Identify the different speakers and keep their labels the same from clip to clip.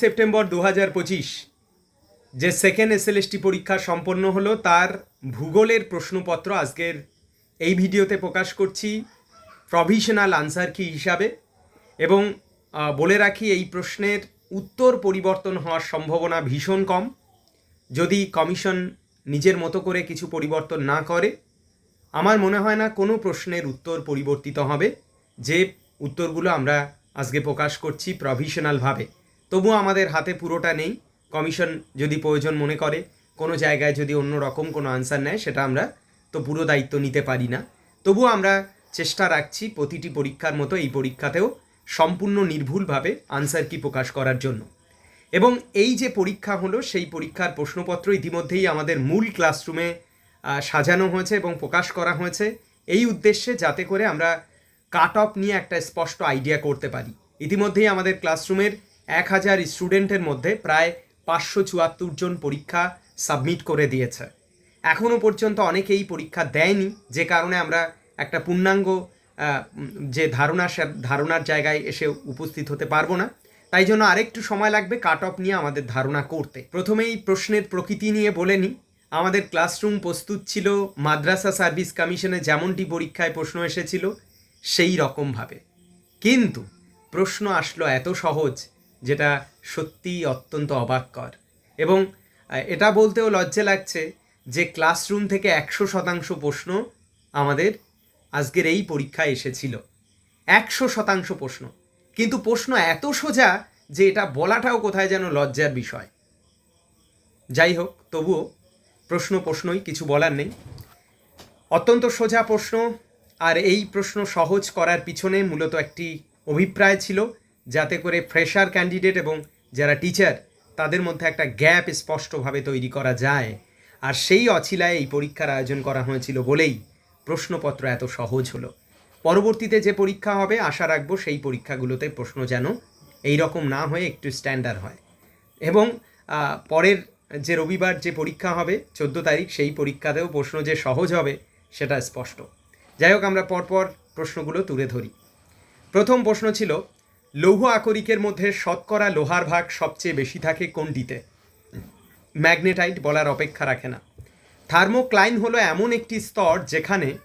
Speaker 1: September দু হাজার পঁচিশ, যে সেকেন্ড এস এসএলএসটি পরীক্ষা সম্পন্ন হলো, তার ভূগোলের প্রশ্নপত্র আজকের এই ভিডিওতে প্রকাশ করছি প্রভিশনাল আনসার কি হিসাবে? এবং বলে রাখি এই প্রশ্নের উত্তর পরিবর্তন হওয়ার সম্ভাবনা ভীষণ কম। যদি কমিশন নিজের মতো করে কিছু পরিবর্তন না করে, আমার মনে হয় না কোনো প্রশ্নের উত্তর পরিবর্তিত হবে। যে উত্তরগুলো আমরা আজকে প্রকাশ করছি প্রভিশনালভাবে তবুও আমাদের হাতে পুরোটা নেই। কমিশন যদি প্রয়োজন মনে করে, কোনো জায়গায় যদি অন্য রকম কোনো আনসার নেয়, সেটা আমরা তো পুরো দায়িত্ব নিতে পারি না। তবুও আমরা চেষ্টা রাখছি প্রতিটি পরীক্ষার মতো এই পরীক্ষাতেও সম্পূর্ণ নির্ভুলভাবে আনসার কি প্রকাশ করার জন্য। এবং এই যে পরীক্ষা হলো, সেই পরীক্ষার প্রশ্নপত্র ইতিমধ্যেই আমাদের মূল ক্লাসরুমে সাজানো হয়েছে এবং প্রকাশ করা হয়েছে। এই উদ্দেশ্যে যাতে করে আমরা কাট অফ নিয়ে একটা স্পষ্ট আইডিয়া করতে পারি। ইতিমধ্যেই আমাদের ক্লাসরুমের এক হাজার স্টুডেন্টের মধ্যে প্রায় পাঁচশো চুয়াত্তর জন পরীক্ষা সাবমিট করে দিয়েছে। এখনও পর্যন্ত অনেকেই পরীক্ষা দেয়নি, যে কারণে আমরা একটা পূর্ণাঙ্গ যে ধারণা, সে ধারণার জায়গায় এসে উপস্থিত হতে পারব না। তাই জন্য আরেকটু সময় লাগবে কাট অফ নিয়ে আমাদের ধারণা করতে। প্রথমেই প্রশ্নের প্রকৃতি নিয়ে বলে নিই। আমাদের ক্লাসরুম প্রস্তুত ছিল, মাদ্রাসা সার্ভিস কমিশনে যেমনটি পরীক্ষায় প্রশ্ন এসেছিল, সেই রকমভাবে। কিন্তু প্রশ্ন আসলো এত সহজ যেটা সত্যিই অত্যন্ত অবাককর। এবং এটা বলতেও লজ্জা লাগছে যে ক্লাসরুম থেকে একশো শতাংশ প্রশ্ন আমাদের আজকের এই পরীক্ষায় এসেছিল। একশো শতাংশ প্রশ্ন। কিন্তু প্রশ্ন এত সোজা যে এটা বলাটাও কোথায় যেন লজ্জার বিষয়। যাই হোক, তবুও প্রশ্ন প্রশ্নই, কিছু বলার নেই। অত্যন্ত সোজা প্রশ্ন, আর এই প্রশ্ন সহজ করার পিছনে মূলত একটি অভিপ্রায় ছিল। যাতে করে ফ্রেশার ক্যান্ডিডেট এবং যারা টিচার তাদের মধ্যে একটা গ্যাপ স্পষ্টভাবে তৈরি করা যায়। আর সেই অছিলায় এই পরীক্ষার আয়োজন করা হয়েছিল বলেই প্রশ্নপত্র এত সহজ হলো। পরবর্তীতে যে পরীক্ষা হবে, আশা রাখব সেই পরীক্ষাগুলোতে প্রশ্ন যেন এই রকম না হয়ে একটু স্ট্যান্ডার্ড হয়। এবং পরের যে রবিবার যে পরীক্ষা হবে, চোদ্দ তারিখ, সেই পরীক্ষাতেও প্রশ্ন যে সহজ হবে, সেটা স্পষ্ট। যাই হোক, আমরা পরপর প্রশ্নগুলো তুলে ধরি। প্রথম প্রশ্ন ছিল লৌহ আকরিকের মধ্যে শতকরা লোহার ভাগ সবচেয়ে বেশি থাকে কোনটিতে? ম্যাগনেটাইট বলার অপেক্ষা রাখে না। থার্মোক্লাইন হলো এমন একটি স্তর যেখানে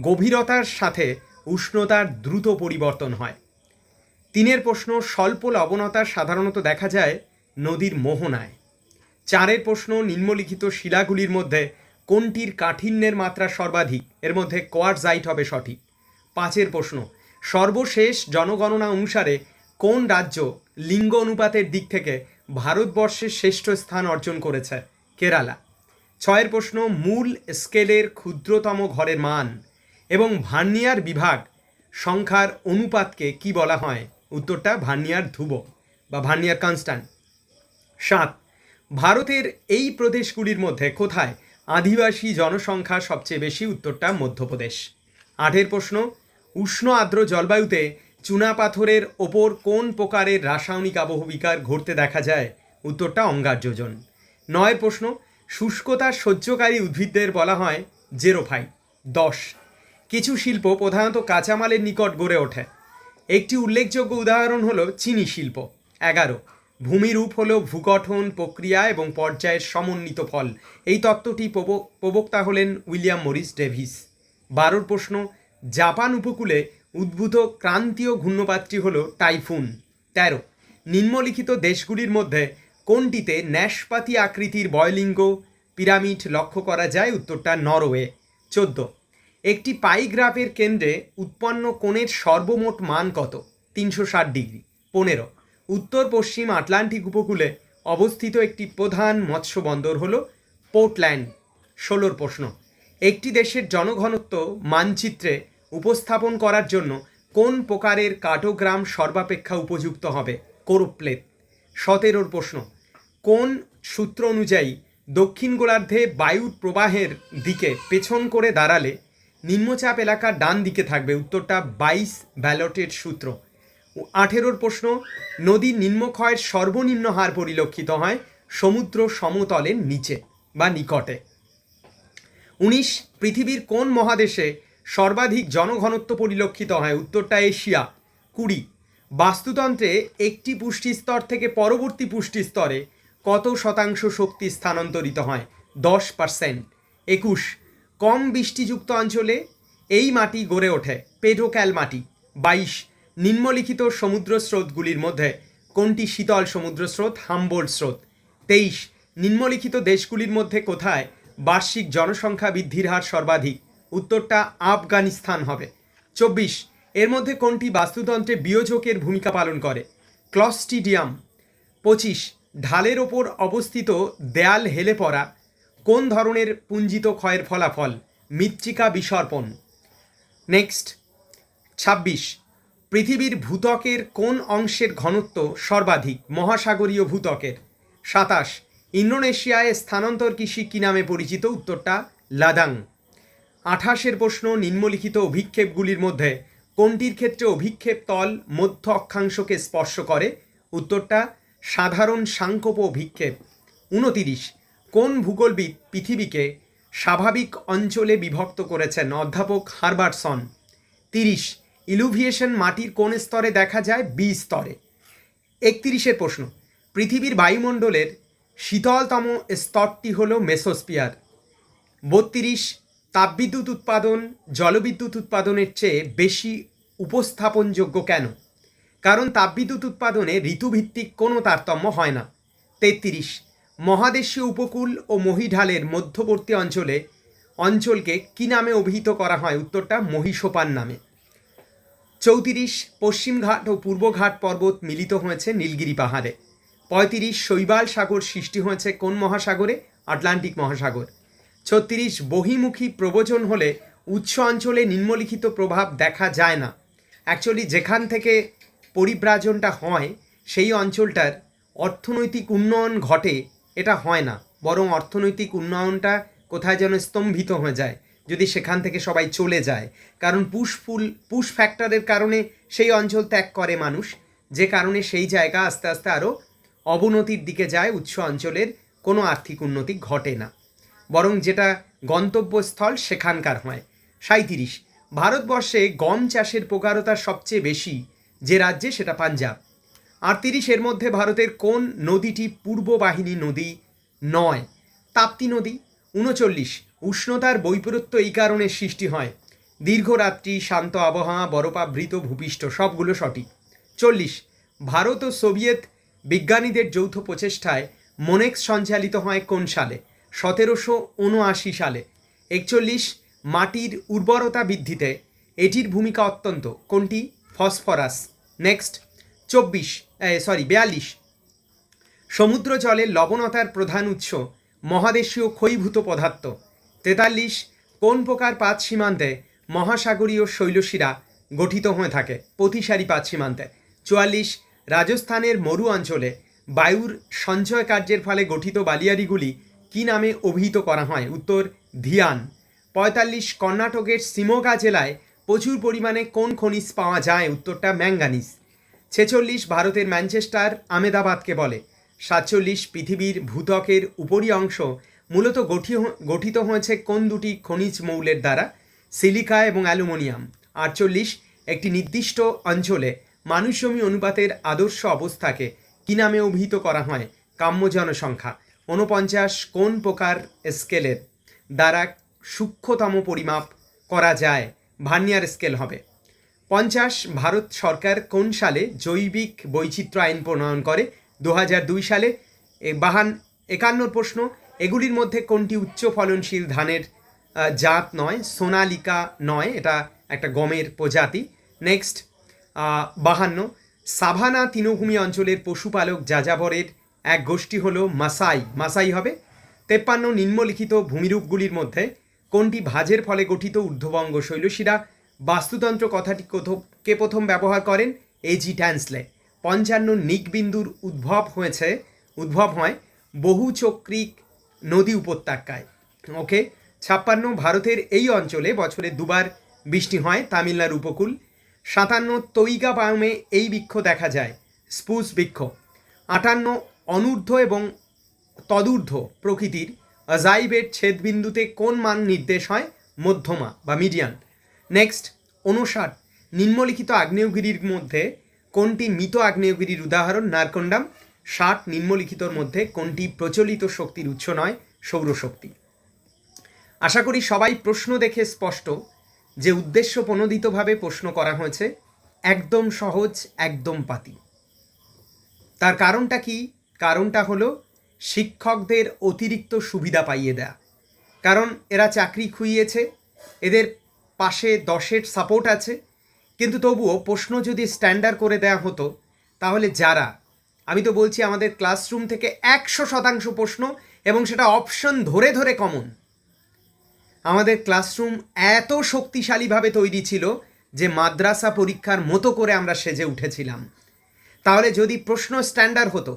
Speaker 1: গভীরতার সাথে উষ্ণতার দ্রুত পরিবর্তন হয়। তিনের প্রশ্ন, স্বল্প লবণতা সাধারণত দেখা যায় নদীর মোহনায়। চারের প্রশ্ন, নিম্নলিখিত শিলাগুলির মধ্যে কোনটির কাঠিন্যের মাত্রা সর্বাধিক? এর মধ্যে কোয়ারজাইট হবে সঠিক। পাঁচের প্রশ্ন সর্বশেষ জনগণনা অনুসারে কোন রাজ্য লিঙ্গ অনুপাতের দিক থেকে ভারতবর্ষের শ্রেষ্ঠ স্থান অর্জন করেছে? কেরালা। ছয়ের প্রশ্ন, মূল স্কেলের ক্ষুদ্রতম ঘরের মান এবং ভার্নিয়ার বিভাগ সংখ্যার অনুপাতকে কি বলা হয়? উত্তরটা ভার্নিয়ার ধ্রুব বা ভার্নিয়ার কনস্ট্যান্ট। সাত, ভারতের এই প্রদেশগুলির মধ্যে কোথায় আদিবাসী জনসংখ্যা সবচেয়ে বেশি? উত্তরটা মধ্যপ্রদেশ। আটের প্রশ্ন উষ্ণ আর্দ্র জলবায়ুতে চুনাপাথরের ওপর কোন প্রকারের রাসায়নিক আবহবিকার ঘটতে দেখা যায়? উত্তরটা অঙ্গারযোজন। নয় প্রশ্ন, শুষ্কতা সহ্যকারী উদ্ভিদদের বলা হয় জেরোফাইট। দশ, কিছু শিল্প প্রধানত কাঁচামালের নিকট গড়ে ওঠে। একটি উল্লেখযোগ্য উদাহরণ হলো চিনি শিল্প। এগারো, ভূমিরূপ হল ভূগঠন প্রক্রিয়া এবং পর্যায়ের সমন্বিত ফল। এই তত্ত্বটি প্রব- প্রবক্তা হলেন উইলিয়াম মরিস ডেভিস। বারোর প্রশ্ন জাপান উপকূলে উদ্ভূত ক্রান্তীয় ঘূর্ণপাতটি হল টাইফুন। তেরো, নিম্নলিখিত দেশগুলির মধ্যে কোনটিতে ন্যাশপাতি আকৃতির বয়লিঙ্গ পিরামিড লক্ষ্য করা যায়? উত্তরটা নরওয়ে। চোদ্দ, একটি পাইগ্রাফের কেন্দ্রে উৎপন্ন কোণের সর্বমোট মান কত? তিনশো ষাট ডিগ্রি। পনেরো, উত্তর পশ্চিম আটলান্টিক উপকূলে অবস্থিত একটি প্রধান মৎস্য বন্দর হল পোর্টল্যান্ড। ষোলোর প্রশ্ন একটি দেশের জনঘনত্ব মানচিত্রে উপস্থাপন করার জন্য কোন প্রকারের কার্টোগ্রাম সর্বাপেক্ষা উপযুক্ত হবে? কোরোপ্লেট সতেরোর প্রশ্ন, কোন সূত্র অনুযায়ী দক্ষিণ গোলার্ধে বায়ুর প্রবাহের দিকে পেছন করে দাঁড়ালে নিম্নচাপ এলাকার ডান দিকে থাকবে? উত্তরটা বাইশ ব্যালটের সূত্র। আঠেরোর প্রশ্ন নদীর নিম্নক্ষয়ের সর্বনিম্ন হার পরিলক্ষিত হয় সমুদ্র সমতলের নিচে বা নিকটে। উনিশ, পৃথিবীর কোন মহাদেশে সর্বাধিক জনঘনত্ব পরিলক্ষিত হয়? উত্তরটা এশিয়া। কুড়ি, বাস্তুতন্ত্রে একটি পুষ্টি স্তর থেকে পরবর্তী পুষ্টি স্তরে কত শতাংশ শক্তি স্থানান্তরিত হয়? দশ পার্সেন্ট একুশ, কম বৃষ্টিযুক্ত অঞ্চলে এই মাটি গড়ে ওঠে পেডোক্যাল মাটি। বাইশ, নিম্নলিখিত সমুদ্র স্রোতগুলির মধ্যে কোনটি শীতল সমুদ্র স্রোত হাম্বোল্ড স্রোত? তেইশ, নিম্নলিখিত দেশগুলির মধ্যে কোথায় বার্ষিক জনসংখ্যা বৃদ্ধির হার সর্বাধিক। উত্তরটা আফগানিস্তান হবে। চব্বিশ, এর মধ্যে কোনটি বাস্তুতন্ত্রে বিয়োজকের ভূমিকা পালন করে? ক্লস্টিডিয়াম। পঁচিশ, ঢালের ওপর অবস্থিত দেয়াল হেলে পড়া, কোন ধরনের পুঞ্জিত ক্ষয়ের ফলাফল? মৃত্তিকা বিসর্পণ। নেক্সট, ছাব্বিশ, পৃথিবীর ভূত্বকের কোন অংশের ঘনত্ব সর্বাধিক? মহাসাগরীয় ভূত্বকের। সাতাশ ইন্দোনেশিয়ায় স্থানান্তর কৃষি কী নামে পরিচিত? উত্তরটা, লাদাং। আঠাশের প্রশ্ন, নিম্নলিখিত অভিক্ষেপগুলির মধ্যে কোনটির ক্ষেত্রে অভিক্ষেপ তল মধ্য অক্ষাংশকে স্পর্শ করে? উত্তরটা, সাধারণ সাংকোপ অভিক্ষেপ। উনতিরিশ, কোন ভূগোলবিদ পৃথিবীকে স্বাভাবিক অঞ্চলে বিভক্ত করেছেন? অধ্যাপক হারবার্টসন তিরিশ, ইলুভিয়েশন মাটির কোন স্তরে দেখা যায়? বি স্তরে। একত্রিশের প্রশ্ন, পৃথিবীর বায়ুমণ্ডলের শীতলতম স্তরটি হল মেসোস্পিয়ার বত্রিশ, তাপবিদ্যুৎ উৎপাদন, জলবিদ্যুৎ উৎপাদনের চেয়ে বেশি উপস্থাপনযোগ্য কেন? কারণ তাপবিদ্যুৎ উৎপাদনে ঋতুভিত্তিক কোনো তারতম্য হয় না। তেত্রিশ, মহাদেশীয় উপকূল ও মহিঢালের মধ্যবর্তী অঞ্চলে অঞ্চলকে কী নামে অভিহিত করা হয়? উত্তরটা মহিষোপান নামে। চৌত্রিশ, পশ্চিমঘাট ও পূর্বঘাট পর্বত মিলিত হয়েছে নীলগিরি পাহাড়ে। পঁয়ত্রিশ শৈবাল সাগর সৃষ্টি হয়েছে কোন মহাসাগরে? আটলান্টিক মহাসাগর। ছত্রিশ বহিমুখী প্রবচন হলে উচ্চ অঞ্চলে নিম্নলিখিত প্রভাব দেখা যায় না। অ্যাকচুয়ালি যেখান থেকে পরিব্রাজনটা হয়, সেই অঞ্চলটার অর্থনৈতিক উন্নয়ন ঘটে, এটা হয় না। বরং অর্থনৈতিক উন্নয়নটা কোথায় যেন স্তম্ভিত হয়ে যায়, যদি সেখান থেকে সবাই চলে যায়। কারণ পুশ ফুল, পুশ ফ্যাক্টরের কারণে সেই অঞ্চল ত্যাগ করে মানুষ। যে কারণে সেই জায়গা আস্তে আস্তে আরও অবনতির দিকে যায় উচ্চ অঞ্চলের, কোনো আর্থিক উন্নতি ঘটে না। বরং যেটা গন্তব্যস্থল সেখানকার হয়। সাঁইত্রিশ, ভারতবর্ষে গম চাষের প্রকারতা সবচেয়ে বেশি, যে রাজ্যে সেটা পাঞ্জাব। আটত্রিশ, এর মধ্যে ভারতের কোন নদীটি পূর্ব বাহিনী নদী নয়? তাপ্তি নদী। উনচল্লিশ, উষ্ণতার বৈপরীত্য এই কারণে সৃষ্টি হয়। দীর্ঘরাত্রি শান্ত আবহাওয়া, বরফাবৃত ভূপৃষ্ঠ, সবগুলো সঠিক। চল্লিশ, ভারত ও সোভিয়েত বিজ্ঞানীদের যৌথ প্রচেষ্টায় মোনেক্স সঞ্চালিত হয় কোন সালে? সতেরোশো উনআশি সালে। একচল্লিশ, মাটির উর্বরতা বৃদ্ধিতে এটির ভূমিকা অত্যন্ত। কোনটি? ফসফরাস। নেক্সট। চব্বিশ সরি, বিয়াল্লিশ। সমুদ্র জলে লবণতার প্রধান উৎস মহাদেশীয় ক্ষয়ীভূত পদার্থ। তেতাল্লিশ, কোন প্রকার পাঁচ সীমান্তে মহাসাগরীয় শৈলশিরা গঠিত হয়ে থাকে? প্রতিসারি পাত সীমান্তে। চুয়াল্লিশ রাজস্থানের মরু অঞ্চলে বায়ুর সঞ্চয় কার্যের ফলে গঠিত বালিয়ারিগুলি কী নামে অভিহিত করা হয়? উত্তর, ধিয়ান। পঁয়তাল্লিশ কর্ণাটকের সিমোগা জেলায় প্রচুর পরিমাণে কোন খনিজ পাওয়া যায়? উত্তরটা ম্যাঙ্গানিজ। ছেচল্লিশ ভারতের ম্যানচেস্টার আমেদাবাদকে বলে। সাতচল্লিশ পৃথিবীর ভূতকের উপরি অংশ মূলত গঠিত হয়েছে কোন দুটি খনিজ মৌলের দ্বারা? সিলিকা এবং অ্যালুমিনিয়াম। আটচল্লিশ একটি নির্দিষ্ট অঞ্চলে মানুষজমি অনুপাতের আদর্শ অবস্থাকে কি নামে অভিহিত করা হয়? কাম্য জনসংখ্যা। ঊনপঞ্চাশ, কোন প্রকার স্কেলের দ্বারা সূক্ষ্মতম পরিমাপ করা যায়? ভার্নিয়ার স্কেল হবে। পঞ্চাশ, ভারত সরকার কোন সালে জৈবিক বৈচিত্র্য আইন প্রণয়ন করে? দু সালে? বাহান একান্নর প্রশ্ন। এগুলির মধ্যে কোনটি উচ্চ ফলনশীল ধানের জাত নয়? সোনালিকা নয়, এটা একটা গমের প্রজাতি। নেক্সট বাহান্ন। সাভানা তৃণভূমি অঞ্চলের পশুপালক যাযাবরের এক গোষ্ঠী হলো মাসাই। মাসাই হবে? তেপ্পান্ন নিম্নলিখিত ভূমিরূপগুলির মধ্যে কোনটি ভাজের ফলে গঠিত ঊর্ধ্ববঙ্গ শৈলশিরা? বাস্তুতন্ত্র কথাটি কোথ- কে প্রথম ব্যবহার করেন? AG Tansley. পঞ্চান্ন নিকবিন্দুর উদ্ভব হয়েছে, উদ্ভব হয় বহুচক্রিক নদী উপত্যকায়। ওকে? ছাপ্পান্ন ভারতের এই অঞ্চলে বছরে দুবার বৃষ্টি হয়, তামিলনাড়ু উপকূল। সাতান্ন তৈগা বায়মে এই বৃক্ষ দেখা যায়, স্পুস বৃক্ষ। আটান্ন অনূর্ধ্ব এবং তদূর্ধ্ব প্রকৃতির অজাইবের ছেদবিন্দুতে কোন মান নির্দেশ হয়, মধ্যমা বা মিডিয়ান? নেক্সট উনষাট নিম্নলিখিত আগ্নেয়গিরির মধ্যে কোনটি মৃত আগ্নেয়গিরির উদাহরণ, নারকন্ডাম? ষাট, নিম্নলিখিতর মধ্যে কোনটি প্রচলিত শক্তির উৎস নয়, সৌরশক্তি? আশা করি সবাই প্রশ্ন দেখে স্পষ্ট যে উদ্দেশ্য প্রণোদিতভাবে প্রশ্ন করা হয়েছে, একদম সহজ, একদম পাতি। তার কারণটা কি? কারণটা হলো, শিক্ষকদের অতিরিক্ত সুবিধা পাইয়ে দেয়া। কারণ এরা চাকরি খুইয়েছে, এদের পাশে দশের সাপোর্ট আছে, কিন্তু তবুও প্রশ্ন যদি স্ট্যান্ডার্ড করে দেয়া হতো, তাহলে যারা, আমি তো বলছি আমাদের ক্লাসরুম থেকে একশো শতাংশ প্রশ্ন এবং সেটা অপশন ধরে ধরে কমন আমাদের ক্লাসরুম এত শক্তিশালীভাবে তৈরি ছিল যে মাদ্রাসা পরীক্ষার মতো করে আমরা সেজে উঠেছিলাম। তাহলে যদি প্রশ্ন স্ট্যান্ডার্ড হতো,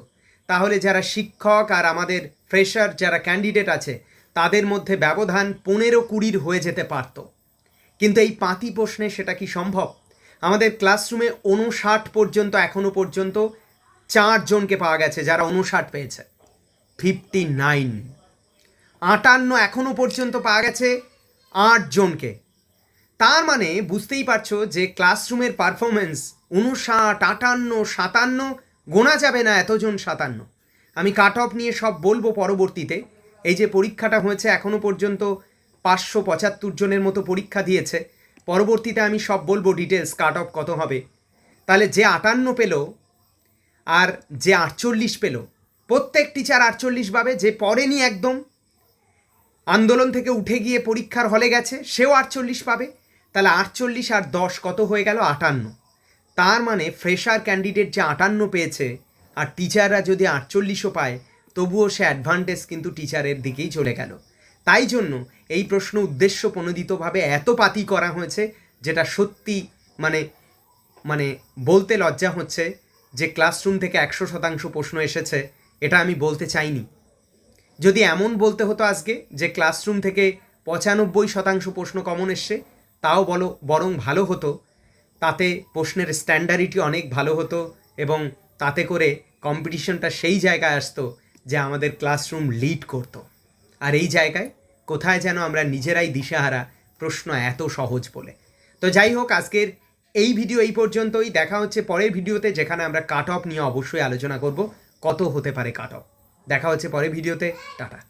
Speaker 1: তাহলে যারা শিক্ষক আর আমাদের ফ্রেশার যারা ক্যান্ডিডেট আছে, তাদের মধ্যে ব্যবধান পনেরো কুড়ির হয়ে যেতে পারত। কিন্তু এই পাঁতি প্রশ্নে সেটা কি সম্ভব? আমাদের ক্লাসরুমে উনষাট পর্যন্ত এখনও পর্যন্ত চারজনকে পাওয়া গেছে যারা উনষাট পেয়েছে। ফিফটি নাইন আটান্ন এখনও পর্যন্ত পাওয়া গেছে আটজনকে তার মানে বুঝতেই পারছ যে ক্লাসরুমের পারফরমেন্স উনষাট, আটান্ন, সাতান্ন গোনা যাবে না এতজন সাতান্ন। আমি কাট অফ নিয়ে সব বলব পরবর্তীতে। এই যে পরীক্ষাটা হয়েছে এখনও পর্যন্ত পাঁচশো পঁচাত্তর জনের মতো পরীক্ষা দিয়েছে। পরবর্তীতে আমি সব বলব ডিটেলস কাট অফ কত হবে। তাহলে যে আটান্ন পেল আর যে আটচল্লিশ পেল, প্রত্যেক টিচার আটচল্লিশ পাবে যে পড়েনি একদম আন্দোলন থেকে উঠে গিয়ে পরীক্ষার হলে গেছে, সেও আটচল্লিশ পাবে। তাহলে আটচল্লিশ আর দশ কত হয়ে গেল? আটান্ন। তার মানে ফ্রেশার ক্যান্ডিডেট যে আটান্ন পেয়েছে, আর টিচাররা যদি আটচল্লিশও পায়, তবুও সে অ্যাডভান্টেজ কিন্তু টিচারের দিকেই চলে গেল। তাই জন্য এই প্রশ্ন উদ্দেশ্য প্রণোদিতভাবে এত পাতি করা হয়েছে, যেটা সত্যি মানে মানে বলতে লজ্জা হচ্ছে যে ক্লাসরুম থেকে একশো শতাংশ প্রশ্ন এসেছে, এটা আমি বলতে চাইনি। যদি এমন বলতে হতো আজকে যে ক্লাসরুম থেকে পঁচানব্বই শতাংশ প্রশ্ন কমন এসছে, তাও বলো বরং ভালো হতো। তাতে প্রশ্নের স্ট্যান্ডার্ডিটি অনেক ভালো হতো এবং তাতে করে কম্পিটিশনটা সেই জায়গায় আসতো যে আমাদের ক্লাসরুম লিড করতো। আর এই জায়গায় কোথায় যেন আমরা নিজেরাই দিশেহারা প্রশ্ন এত সহজ বলে। তো যাই হোক, আজকের এই ভিডিও এই পর্যন্তই। দেখা হচ্ছে পরের ভিডিওতে যেখানে আমরা কাট অফ নিয়ে অবশ্যই আলোচনা করব। কত হতে পারে কাট অফ দেখা হচ্ছে পরে ভিডিওতে। টাটা।